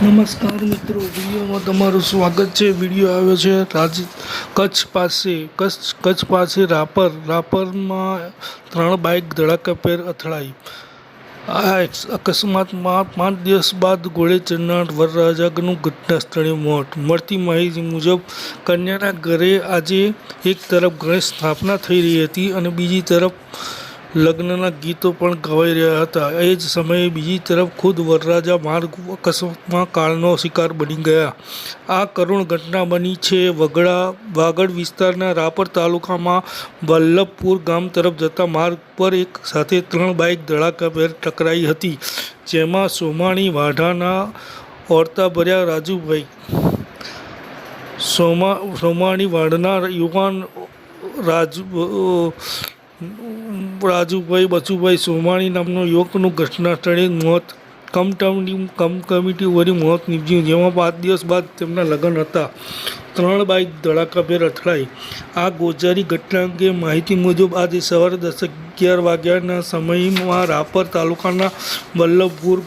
નમસ્કાર મિત્રો, વિડીયોમાં તમારું સ્વાગત છે. વીડિયો આવ્યો છે રાજ કચ્છ પાસે. કચ્છ કચ્છ પાસે રાપર. રાપરમાં ત્રણ બાઇક ધડાકાભેર અથડાઈ. આ અકસ્માતમાં પાંચ દિવસ બાદ ઘોડે ચડનાર વરરાજાગનું ઘટના સ્થળે મોત. મળતી માહિતી મુજબ, કન્યાના ઘરે આજે એક તરફ ગણેશ સ્થાપના થઈ રહી હતી અને બીજી તરફ લગ્નના ગીતો પણ ગવાઈ રહ્યા હતા. એ જ સમયે બીજી તરફ ખુદ વરરાજા માર્ગ અકસ્માતમાં કાળનો શિકાર બની ગયા. આ કરુણ ઘટના બની છે વગડા, વાગડ વિસ્તારના રાપર તાલુકામાં વલ્લભપુર ગામ તરફ જતા માર્ગ પર એક સાથે ત્રણ બાઇક ધડાકાભેર ટકરાઈ હતી, જેમાં સોમાણી વાઢાના ઓરતાભર્યા રાજુભાઈ. સોમા, સોમાણી વાડના યુવાન રાજુ રાજુભાઈ બચુભાઈ સોમાણી નામનો યુવકનું ઘટના સ્થળે મોત કમટમની કમ કમિટી વળી મોત નીપજ્યું, જેમાં પાંચ દિવસ બાદ તેમના લગ્ન હતા. ત્રણ બાઇક ધડાકાભેર અથડાઈ. આ ગોજારી ઘટના અંગે માહિતી મુજબ આજે સવારે દસ અગિયાર વાગ્યાના સમયમાં રાપર તાલુકાના વલ્લભપુર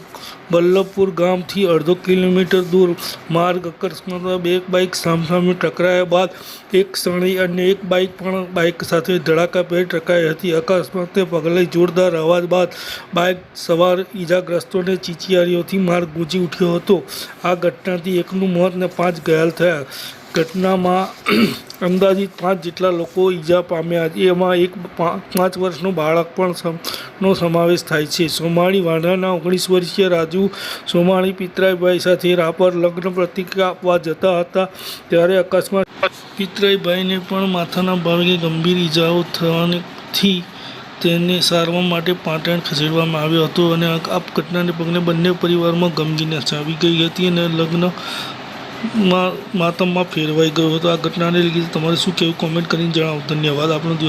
વલ્લભપુર ગામથી અડધો કિલોમીટર દૂર માર્ગ અકસ્માતમાં બે બાઇક સામસામે ટકરાયા બાદ એક શણી અને એક બાઇક પણ બાઇક સાથે ધડાકાભેર ટકરાઈ હતી. અકસ્માતને પગલે જોરદાર અવાજ બાદ બાઇક સવાર ઈજાગ્રસ્તોને ચીચિયારીઓથી માર્ગ ગુંજી ઉઠ્યો હતો. આ ઘટનાથી એકનું મોત અને પાંચ ઘાયલ થયા. ઘટનામાં અંદાજિત પાંચ જેટલા લોકો ઈજા પામ્યા. એમાં એક પાંચ વર્ષનું બાળક પણ નો સમાવેશ થાય છે. સોમાણી વાંઢાના ઓગણીસ વર્ષીય રાજુ સોમાણી પિતરાઈભાઈ સાથે રાપર લગ્ન પ્રતિક્રિયા આપવા જતા હતા ત્યારે અકસ્માત પિતરાઈભાઈને પણ માથાના ભાગે ગંભીર ઈજાઓ થવાથી તેને સારવાર માટે પાટણ ખસેડવામાં આવ્યો હતો અને આ ઘટનાને પગલે બંને પરિવારમાં ગમગીના છાવી ગઈ હતી અને લગ્ન માં માતમમાં ફેરવાઈ ગયો હતો આ ઘટનાને લીધે તમારે શું કહેવું કોમેન્ટ કરીને જણાવો. ધન્યવાદ આપણો